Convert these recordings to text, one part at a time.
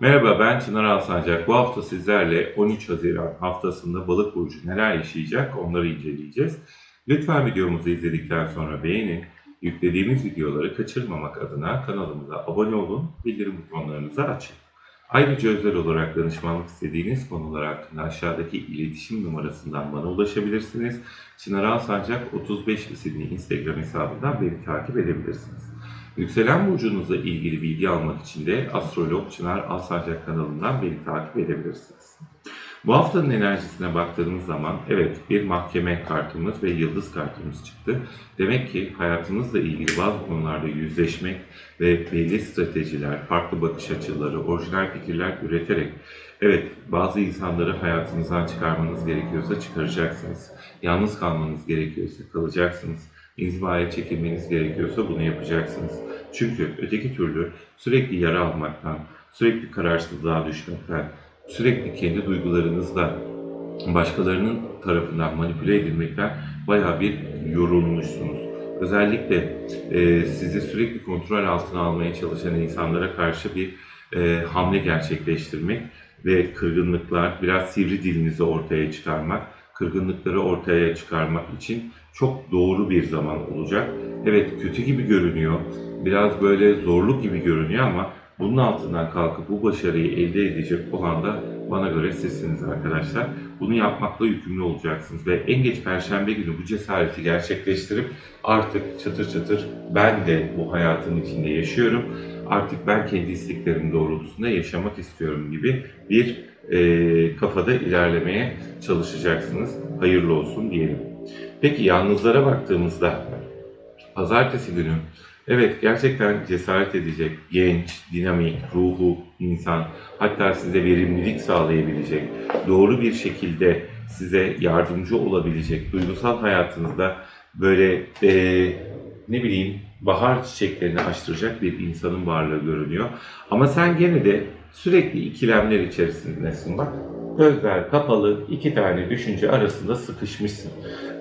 Merhaba ben Çınar Alsancak. Bu hafta sizlerle 13 Haziran haftasında Balık Burcu neler yaşayacak onları inceleyeceğiz. Lütfen videomuzu izledikten sonra beğenin. Yüklediğimiz videoları kaçırmamak adına kanalımıza abone olun, bildirim butonlarınızı açın. Ayrıca özel olarak danışmanlık istediğiniz konular hakkında aşağıdaki iletişim numarasından bana ulaşabilirsiniz. Çınar Alsancak 35 isimli Instagram hesabından beni takip edebilirsiniz. Yükselen burcunuzla ilgili bilgi almak için de Astrolog Çınar Alsancak kanalından beni takip edebilirsiniz. Bu haftanın enerjisine baktığımız zaman evet bir mahkeme kartımız ve yıldız kartımız çıktı. Demek ki hayatınızla ilgili bazı konularda yüzleşmek ve belli stratejiler, farklı bakış açıları, orijinal fikirler üreterek evet bazı insanları hayatınızdan çıkarmanız gerekiyorsa çıkaracaksınız. Yalnız kalmanız gerekiyorsa kalacaksınız. İnzivaya çekilmeniz gerekiyorsa bunu yapacaksınız. Çünkü öteki türlü sürekli yara almaktan, sürekli kararsızlığa düşmekten, sürekli kendi duygularınızla başkalarının tarafından manipüle edilmekten bayağı bir yorulmuşsunuz. Özellikle e, sizi sürekli kontrol altına almaya çalışan insanlara karşı bir e, hamle gerçekleştirmek ve kırgınlıklar, biraz sivri dilinizi ortaya çıkarmak, kırgınlıkları ortaya çıkarmak için çok doğru bir zaman olacak. Evet kötü gibi görünüyor, biraz böyle zorluk gibi görünüyor ama bunun altından kalkıp bu başarıyı elde edecek olan da bana göre sizsiniz arkadaşlar. Bunu yapmakla yükümlü olacaksınız ve en geç perşembe günü bu cesareti gerçekleştirip artık çatır çatır ben de bu hayatın içinde yaşıyorum. Artık ben kendi isteklerim doğrultusunda yaşamak istiyorum gibi bir e, kafada ilerlemeye çalışacaksınız. Hayırlı olsun diyelim. Peki yalnızlara baktığımızda pazartesi günü evet gerçekten cesaret edecek, genç, dinamik, ruhu, insan hatta size verimlilik sağlayabilecek, doğru bir şekilde size yardımcı olabilecek, duygusal hayatınızda böyle eee, ne bileyim bahar çiçeklerini açtıracak bir insanın varlığı görünüyor. Ama sen gene de sürekli ikilemler içerisindesin bak. Gözler kapalı, iki tane düşünce arasında sıkışmışsın.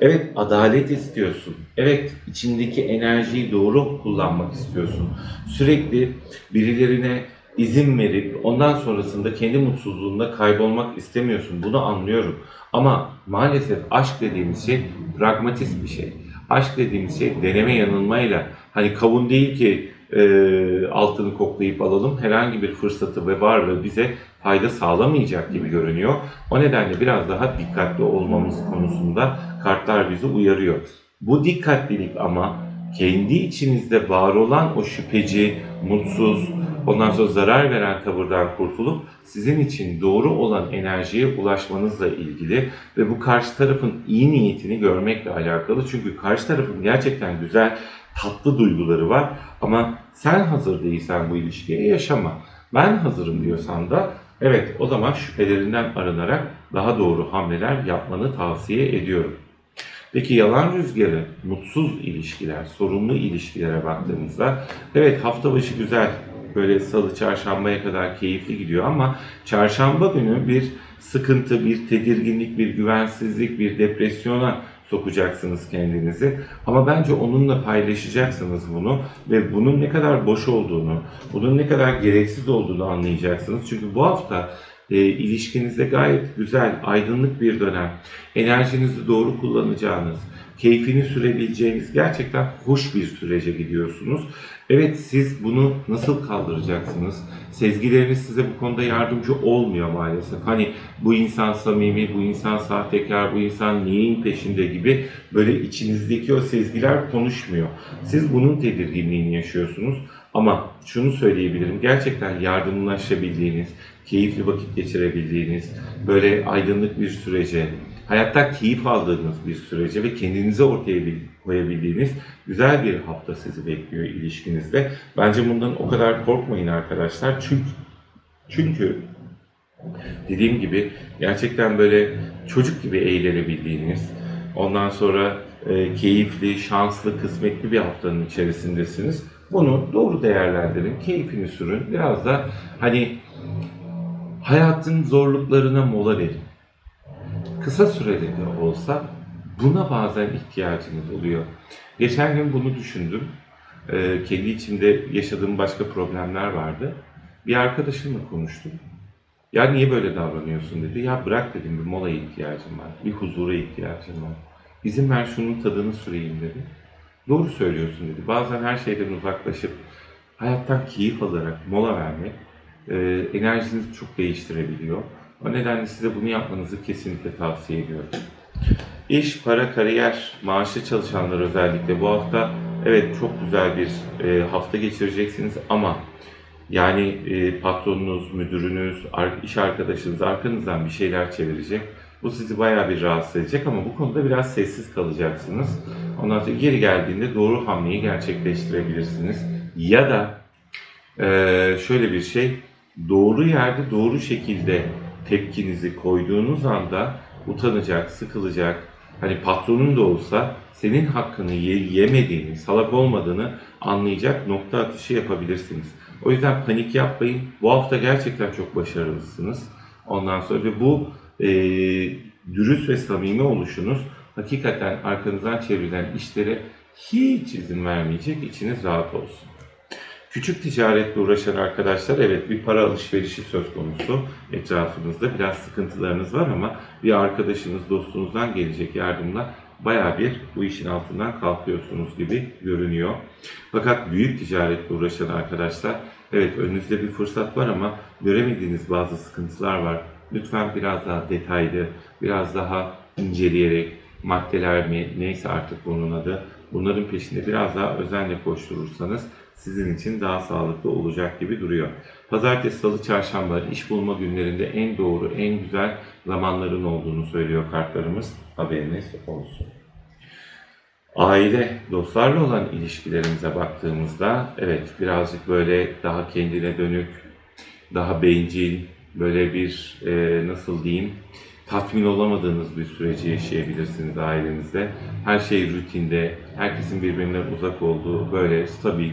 Evet adalet istiyorsun. Evet içindeki enerjiyi doğru kullanmak istiyorsun. Sürekli birilerine izin verip ondan sonrasında kendi mutsuzluğunda kaybolmak istemiyorsun. Bunu anlıyorum. Ama maalesef aşk dediğimiz şey pragmatist bir şey. Aşk dediğimiz şey deneme yanılmayla hani kavun değil ki e, altını koklayıp alalım herhangi bir fırsatı ve varlığı bize fayda sağlamayacak gibi görünüyor. O nedenle biraz daha dikkatli olmamız konusunda kartlar bizi uyarıyor. Bu dikkatlilik ama kendi içinizde var olan o şüpheci, mutsuz, ondan sonra zarar veren tavırdan kurtulup sizin için doğru olan enerjiye ulaşmanızla ilgili ve bu karşı tarafın iyi niyetini görmekle alakalı. Çünkü karşı tarafın gerçekten güzel, tatlı duyguları var ama sen hazır değilsen bu ilişkiye yaşama. Ben hazırım diyorsan da evet o zaman şüphelerinden arınarak daha doğru hamleler yapmanı tavsiye ediyorum. Peki yalan rüzgarı, mutsuz ilişkiler, sorunlu ilişkilere baktığımızda evet hafta başı güzel böyle salı çarşambaya kadar keyifli gidiyor ama çarşamba günü bir sıkıntı, bir tedirginlik, bir güvensizlik, bir depresyona sokacaksınız kendinizi. Ama bence onunla paylaşacaksınız bunu ve bunun ne kadar boş olduğunu, bunun ne kadar gereksiz olduğunu anlayacaksınız. Çünkü bu hafta e, ilişkinizde gayet güzel, aydınlık bir dönem, enerjinizi doğru kullanacağınız, keyfini sürebileceğiniz gerçekten hoş bir sürece gidiyorsunuz. Evet siz bunu nasıl kaldıracaksınız? Sezgileriniz size bu konuda yardımcı olmuyor maalesef. Hani bu insan samimi, bu insan sahtekar, bu insan neyin peşinde gibi böyle içinizdeki o sezgiler konuşmuyor. Siz bunun tedirginliğini yaşıyorsunuz. Ama şunu söyleyebilirim. Gerçekten yardımlaşabildiğiniz, keyifli vakit geçirebildiğiniz, böyle aydınlık bir sürece, hayattan keyif aldığınız bir sürece ve kendinizi ortaya bil- koyabildiğiniz güzel bir hafta sizi bekliyor ilişkinizde. Bence bundan o kadar korkmayın arkadaşlar. Çünkü çünkü dediğim gibi gerçekten böyle çocuk gibi eğlenebildiğiniz, ondan sonra e, keyifli, şanslı, kısmetli bir haftanın içerisindesiniz. Bunu doğru değerlendirin, keyfini sürün. Biraz da hani hayatın zorluklarına mola verin. Kısa süreli de olsa buna bazen ihtiyacınız oluyor. Geçen gün bunu düşündüm. Ee, kendi içimde yaşadığım başka problemler vardı. Bir arkadaşımla konuştum. Ya niye böyle davranıyorsun dedi. Ya bırak dedim bir molaya ihtiyacım var. Bir huzura ihtiyacım var. İzin ver şunun tadını süreyim dedi. Doğru söylüyorsun dedi. Bazen her şeyden uzaklaşıp hayattan keyif alarak mola vermek e, enerjinizi çok değiştirebiliyor. O nedenle size bunu yapmanızı kesinlikle tavsiye ediyorum. İş, para, kariyer, maaşlı çalışanlar özellikle bu hafta evet çok güzel bir e, hafta geçireceksiniz ama yani e, patronunuz, müdürünüz, iş arkadaşınız arkanızdan bir şeyler çevirecek. Bu sizi bayağı bir rahatsız edecek ama bu konuda biraz sessiz kalacaksınız. Ondan sonra geri geldiğinde doğru hamleyi gerçekleştirebilirsiniz. Ya da e, şöyle bir şey, doğru yerde doğru şekilde tepkinizi koyduğunuz anda utanacak, sıkılacak, hani patronun da olsa senin hakkını ye- yemediğini, salak olmadığını anlayacak nokta atışı yapabilirsiniz. O yüzden panik yapmayın. Bu hafta gerçekten çok başarılısınız. Ondan sonra ve bu e, dürüst ve samimi oluşunuz hakikaten arkanızdan çevrilen işlere hiç izin vermeyecek. İçiniz rahat olsun. Küçük ticaretle uğraşan arkadaşlar evet bir para alışverişi söz konusu etrafınızda biraz sıkıntılarınız var ama bir arkadaşınız dostunuzdan gelecek yardımla baya bir bu işin altından kalkıyorsunuz gibi görünüyor. Fakat büyük ticaretle uğraşan arkadaşlar evet önünüzde bir fırsat var ama göremediğiniz bazı sıkıntılar var. Lütfen biraz daha detaylı, biraz daha inceleyerek maddeler mi neyse artık bunun adı bunların peşinde biraz daha özenle koşturursanız sizin için daha sağlıklı olacak gibi duruyor. Pazartesi, salı, çarşamba iş bulma günlerinde en doğru, en güzel zamanların olduğunu söylüyor kartlarımız. Haberiniz olsun. Aile, dostlarla olan ilişkilerimize baktığımızda evet birazcık böyle daha kendine dönük, daha bencil, böyle bir e, nasıl diyeyim tatmin olamadığınız bir süreci yaşayabilirsiniz ailenizde. Her şey rutinde, herkesin birbirinden uzak olduğu böyle stabil,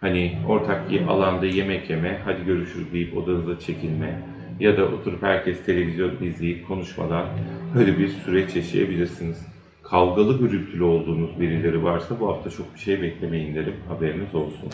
hani ortak bir alanda yemek yeme, hadi görüşürüz deyip odanıza çekilme ya da oturup herkes televizyon izleyip konuşmadan böyle bir süreç yaşayabilirsiniz. Kavgalı gürültülü olduğunuz birileri varsa bu hafta çok bir şey beklemeyin derim. Haberiniz olsun.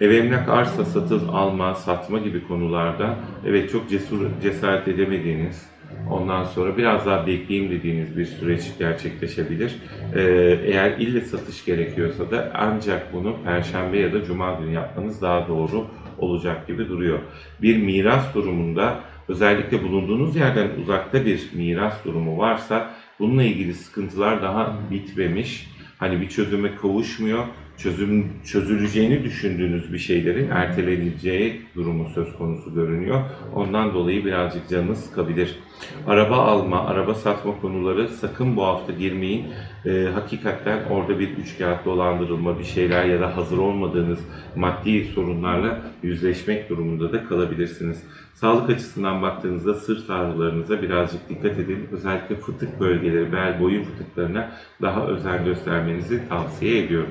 Ev emlak arsa satın alma, satma gibi konularda evet çok cesur cesaret edemediğiniz, ondan sonra biraz daha bekleyeyim dediğiniz bir süreç gerçekleşebilir. Ee, eğer ille satış gerekiyorsa da ancak bunu Perşembe ya da Cuma günü yapmanız daha doğru olacak gibi duruyor. Bir miras durumunda özellikle bulunduğunuz yerden uzakta bir miras durumu varsa bununla ilgili sıkıntılar daha bitmemiş. Hani bir çözüme kavuşmuyor. Çözüm çözüleceğini düşündüğünüz bir şeylerin erteleneceği durumu söz konusu görünüyor. Ondan dolayı birazcık canınız sıkabilir. Araba alma, araba satma konuları sakın bu hafta girmeyin. Ee, hakikaten orada bir üç kağıt dolandırılma bir şeyler ya da hazır olmadığınız maddi sorunlarla yüzleşmek durumunda da kalabilirsiniz. Sağlık açısından baktığınızda sırt ağrılarınıza birazcık dikkat edin. Özellikle fıtık bölgeleri, bel boyun fıtıklarına daha özen göstermenizi tavsiye ediyorum.